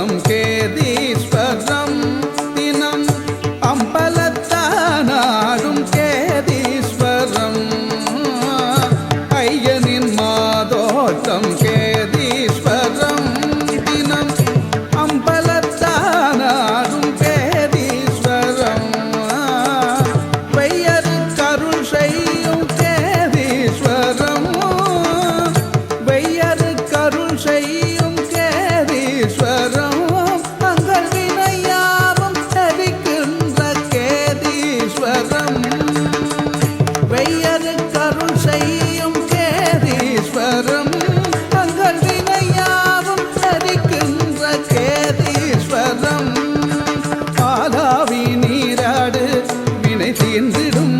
Come K தருள் செய்யும் கேதீஸ்வரம் தங்கள் வினையாவும் தரிக்கின்ற கேதீஸ்வரம். பாலாவி நீராடு வினை தீர்ந்திடும்.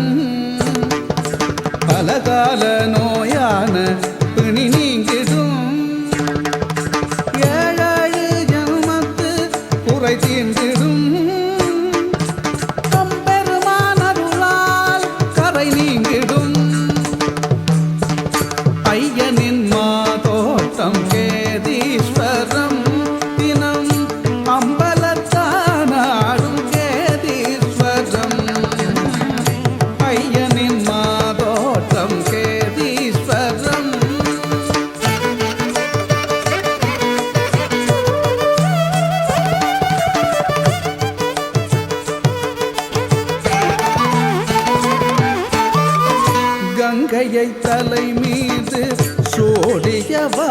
பலகால நோயான கொடியை தலை மீது சோடியவா.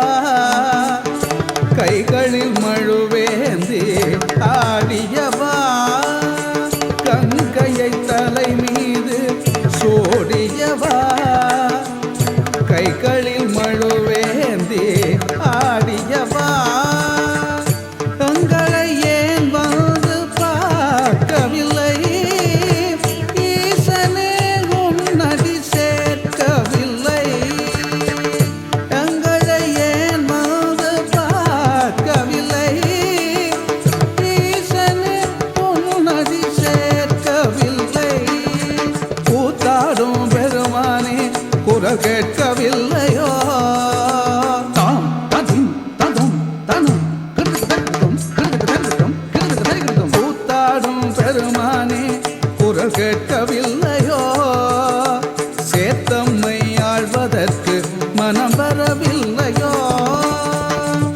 கைகளில் மழுவேந்தி ஆடி குரல் கேட்கவில்லையோ? சேத்தம்மை ஆழ்வதற்கு மனம் வரவில்லையோ?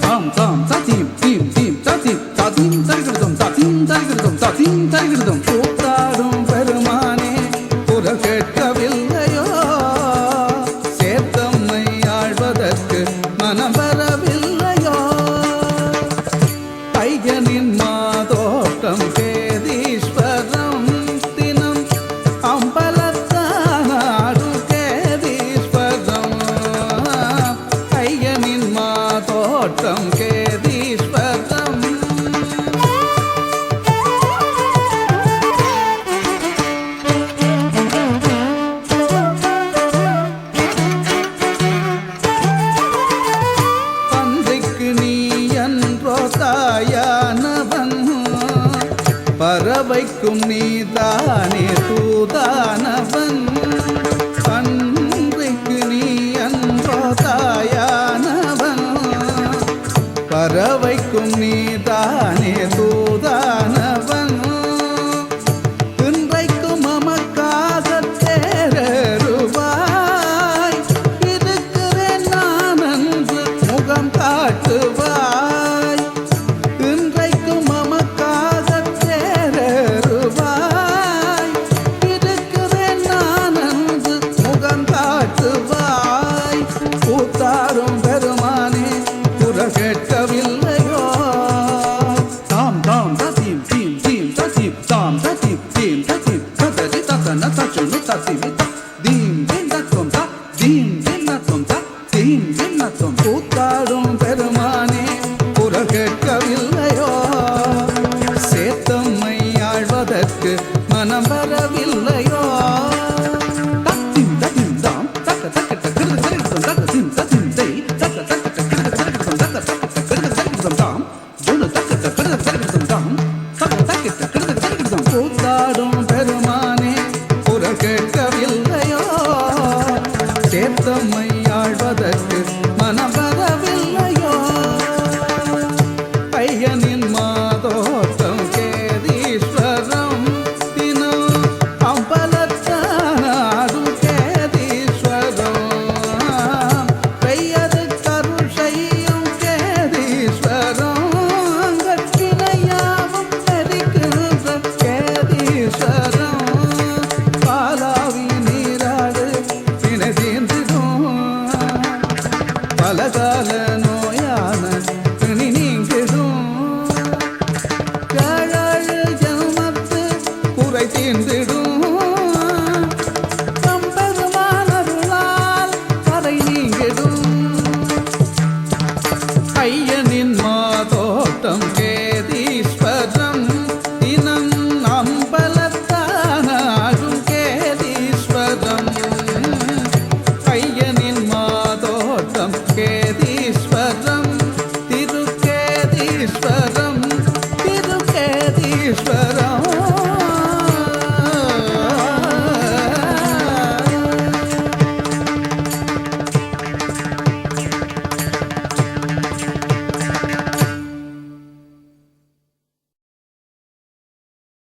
தாம் தாம் தீம் தீம் தீம் தீம் தீம் தருகிறதும் தீம் தருகிறதும் தீம் தருகிறதும் கூத்தாடும் பெருமானே குரல் கேட்கவில்லையோ? சேத்தம்மை ஆழ்வதற்கு மனம் வரவில்லை tú danas. கேட்கவில்லையோ? தாம் தாம் தீம் தீம் தீம் தீம் தாம் தீம் தீம் தீம் ததி தத்தன தச்சுனு தத்திவி தீம் தின் தத்துவம் தீம் தின் தத்துவம் தீம் தின் தத்துவம் கூத்தா good.